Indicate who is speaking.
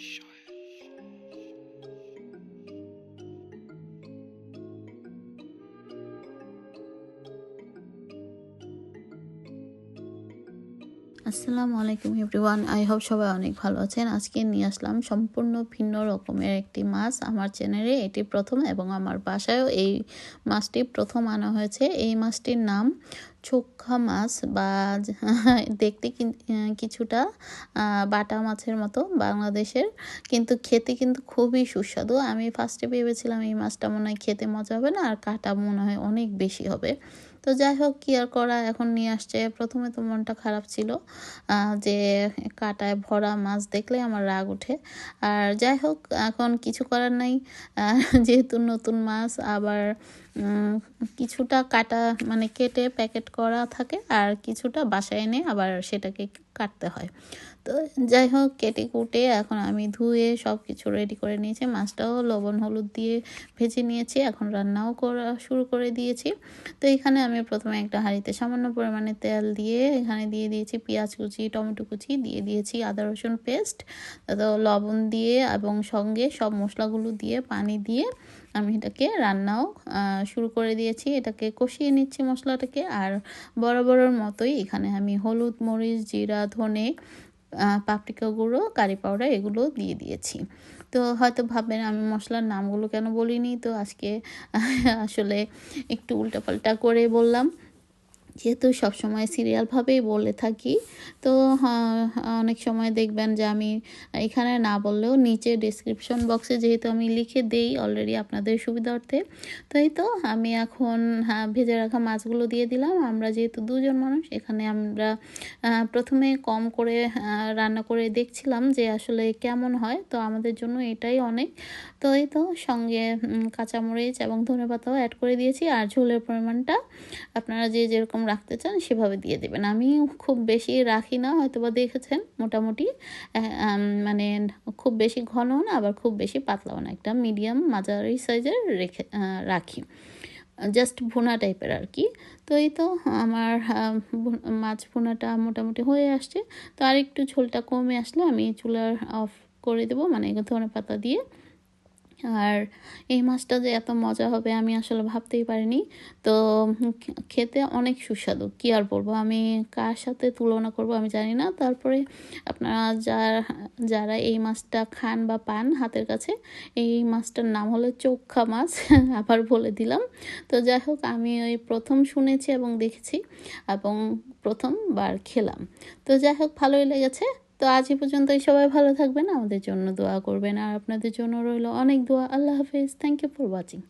Speaker 1: shot. আসসালামু আলাইকুম everyone, I hope সবাই অনেক ভালো আছেন। আজকে নিয়ে আসলাম সম্পূর্ণ ভিন্ন রকমের একটি মাছ আমার চ্যানেলে। এটি প্রথম এবং আমার বাসায়ও এই মাছটি প্রথম আনা হয়েছে। এই মাছটির নাম চোখা মাছ বা দেখতে কিছুটা বাটা মাছের মতো বাংলাদেশের। কিন্তু খেতে কিন্তু খুবই সুস্বাদু। আমি ফার্স্টে ভেবেছিলাম এই মাছটা মনে হয় খেতে মজা হবে না, আর কাটা মনে হয় অনেক বেশি হবে। তো যাই হোক, কি আর করা এখন নিয়ে আসছে। প্রথমে তো মনটা খারাপ ছিল যে কাটায় ভরা মাছ দেখলে আমার রাগ উঠে আর যাই হোক, এখন কিছু করার নাই। যেহেতু নতুন মাছ, আবার কিছুটা কাটা মানে কেটে প্যাকেট করা থাকে আর কিছুটা বাসায় এনে আবার সেটাকে কাটতে হয়। তো যাই হোক, কেটে কুটে এখন আমি ধুয়ে সব কিছু রেডি করে নিয়েছি। মাছটাও লবণ, হলুদ দিয়ে ভেজে নিয়েছি। এখন রান্নাও করা শুরু করে দিয়েছি। তো এখানে আমি প্রথমে একটা হাঁড়িতে সামান্য পরিমাণে তেল দিয়ে এখানে দিয়ে দিয়েছি পেঁয়াজ কুচি, টমেটো কুচি, দিয়ে দিয়েছি আদা রসুন পেস্ট তো লবণ দিয়ে এবং সঙ্গে সব মশলাগুলো দিয়ে পানি দিয়ে আমি এটাকে রান্নাও শুরু করে দিয়েছি। এটাকে কষিয়ে নিচ্ছি মশলাটাকে। আর বরাবরের মতোই এখানে আমি হলুদ, মরিচ, জিরা, ধনে পাপড়িকা গুঁড়ো, কারি পাউডার এগুলো দিয়ে দিয়েছি। তো হয়তো ভাববেন আমি মশলার নামগুলো কেন বলিনি? তো আজকে আসলে একটু উল্টাপাল্টা করে বললাম। যেহেতু সবসময় সিরিয়ালভাবেই বলে থাকি, তো অনেক সময় দেখবেন যে আমি এখানে না বললেও নিচে ডিসক্রিপশন বক্সে যেহেতু আমি লিখে দেই অলরেডি আপনাদের সুবিধার্থে তো এই তো আমি এখন ভেজে রাখা মাছগুলো দিয়ে দিলাম। আমরা যেহেতু দুজন মানুষ, এখানে আমরা প্রথমে কম করে রান্না করে দেখছিলাম যে আসলে কেমন হয়, তো আমাদের জন্য এটাই অনেক। তো এই তো সঙ্গে কাঁচামরিচ এবং ধনে পাতাও অ্যাড করে দিয়েছি। আর ঝোলের পরিমাণটা আপনারা যে যেরকম রাখতে চান, সেভাবে দিয়ে দেবেন। আমি খুব বেশি রাখি না হয়তো বা দেখেছেন মোটামুটি। মানে খুব বেশি ঘন না, আবার খুব বেশি পাতলাও না। একটা মিডিয়াম মাঝারি সাইজের রেখে রাখি। জাস্ট ভুনা টাইপের আর কি। তো এই তো আমার মাছ ভুনাটা মোটামুটি হয়ে আসছে। তো আর একটু ঝোলটা কমে আসলে আমি চুলার অফ করে দেবো মানে ধনে পাতা দিয়ে। আর এই মাছটা যে এত মজা হবে আমি আসলে ভাবতেই পারিনি। তো খেতে অনেক সুস্বাদু, কী আর বলব? আমি কার সাথে তুলনা করব আমি জানি না। তারপরে আপনারা যারা যারা এই মাছটা খান বা পান হাতের কাছে, এই মাছটার নাম হলো চোখা মাছ, আবার বলে দিলাম। তো যাই হোক, আমি ওই প্রথম শুনেছি এবং দেখেছি এবং প্রথমবার খেলাম। তো যাই হোক, ভালোই লেগেছে। তো আজ এই পর্যন্তই। সবাই ভালো থাকবেন, আমাদের জন্য দোয়া করবেন। আর আপনাদের জন্য রইল অনেক দোয়া। আল্লাহ হাফিজ। Thank you for watching